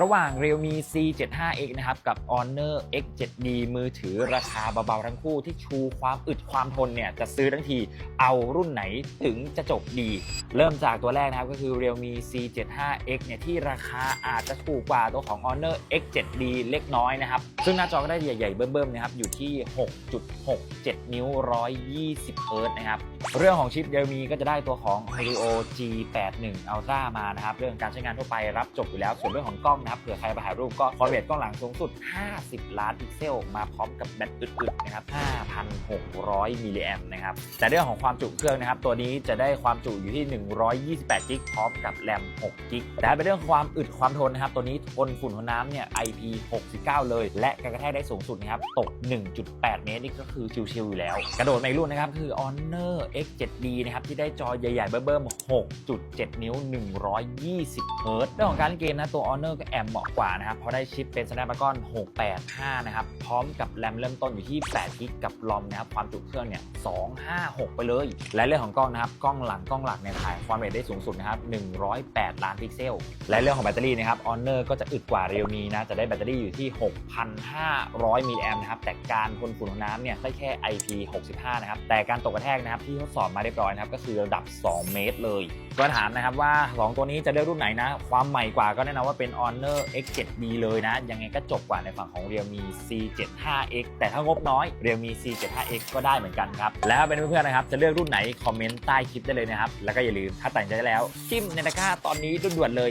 ระหว่าง Realme C75X นะครับ กับ Honor X7D มือถือราคาเบาๆทั้งคู่ที่ชูความอึดความทนเนี่ย จะซื้อทั้งทีเอารุ่นไหนถึงจะจบดี เริ่มจากตัวแรกนะครับ ก็คือ Realme C75X เนี่ย ที่ราคาอาจจะถูกกว่าตัวของ Honor X7D เล็กน้อยนะครับ ซึ่งหน้าจอก็ได้ใหญ่ๆ เบิ่มๆนะครับอยู่ที่ 6.67 นิ้ว 120เฮิรต์นะครับเรื่องของชิป Realme ก็จะได้ตัวของ Helio G81 Ultra มานะครับเรื่องการใช้งานทั่วไปรับจบอยู่แล้วส่วนเรื่องของกล้องนะครับเผื่อใครไปถ่ายรูปก็คอนเวร์ตกล้องหลังสูงสุด 50 ล้านพิกเซล มาพร้อมกับแบตอึดๆนะครับ 5,600 มิลลิแอมนะครับ แต่เรื่องของความจุเครื่องนะครับ ตัวนี้จะได้ความจุอยู่ที่ 128 กิกพร้อมกับแรม 6 กิกแต่เป็นเรื่องความอึดความทนนะครับ ตัวนี้ทนฝุ่นทนน้ำเนี่ย IP69 เลย และการกระแทกได้สูงสุดนะครับ ตก 1.8 เมตรนี่ก็คือชิวๆอยู่แล้ว กระโดดมาอีกรุ่นนะครับคือ Honor X7D นะครับ ที่ได้จอใหญ่ๆเบิ่มๆ6.7 นิ้ว 120เฮิรต์เรื่องของการเล่นเกมนะตัว Honor ก็แอมเหมาะกว่านะครับเพราะได้ชิปเป็น Snapdragon 685 นะครับ พร้อมกับแรมเริ่มต้นอยู่ที่8กิกกับลอมนะครับความจุเครื่องเนี่ย256 ไปเลย และเรื่องของกล้องนะครับกล้องหลังกล้องหลักเนี่ยถ่ายความเร็วได้สูงสุดนะครับ108 ล้านพิกเซล และเรื่องของแบตเตอรี่นะครับ Honor ก็จะอึดกว่า Realme นะจะได้แบตเตอรี่อยู่ที่ 6,500 มิลลิแอมนะครับแต่การทนฝุ่นของน้ำเนี่ยได้แค่ IP65 นะครับแต่การตกกระแทกนะครับที่ทดสอบมาเรียบร้อยนะครับก็คือระดับ 2 เมตรเลยก็ถามนะครับว่า 2 ตัวนี้จะเลือกรุ่นไหนนะ ความใหม่กว่าก็แน่นอนว่าเป็น Honor X7D เลยนะ ยังไงก็จบกว่าในฝั่งของ Realme C75X แต่ถ้างบน้อย Realme C75X ก็ได้เหมือนกันครับ แล้วเป็นเพื่อนๆนะครับ จะเลือกรุ่นไหน คอมเมนต์ใต้คลิปได้เลยนะครับ แล้วก็อย่าลืมถ้าตัดใจได้แล้วจิ้มในตะกร้าตอนนี้ด่วนๆเลย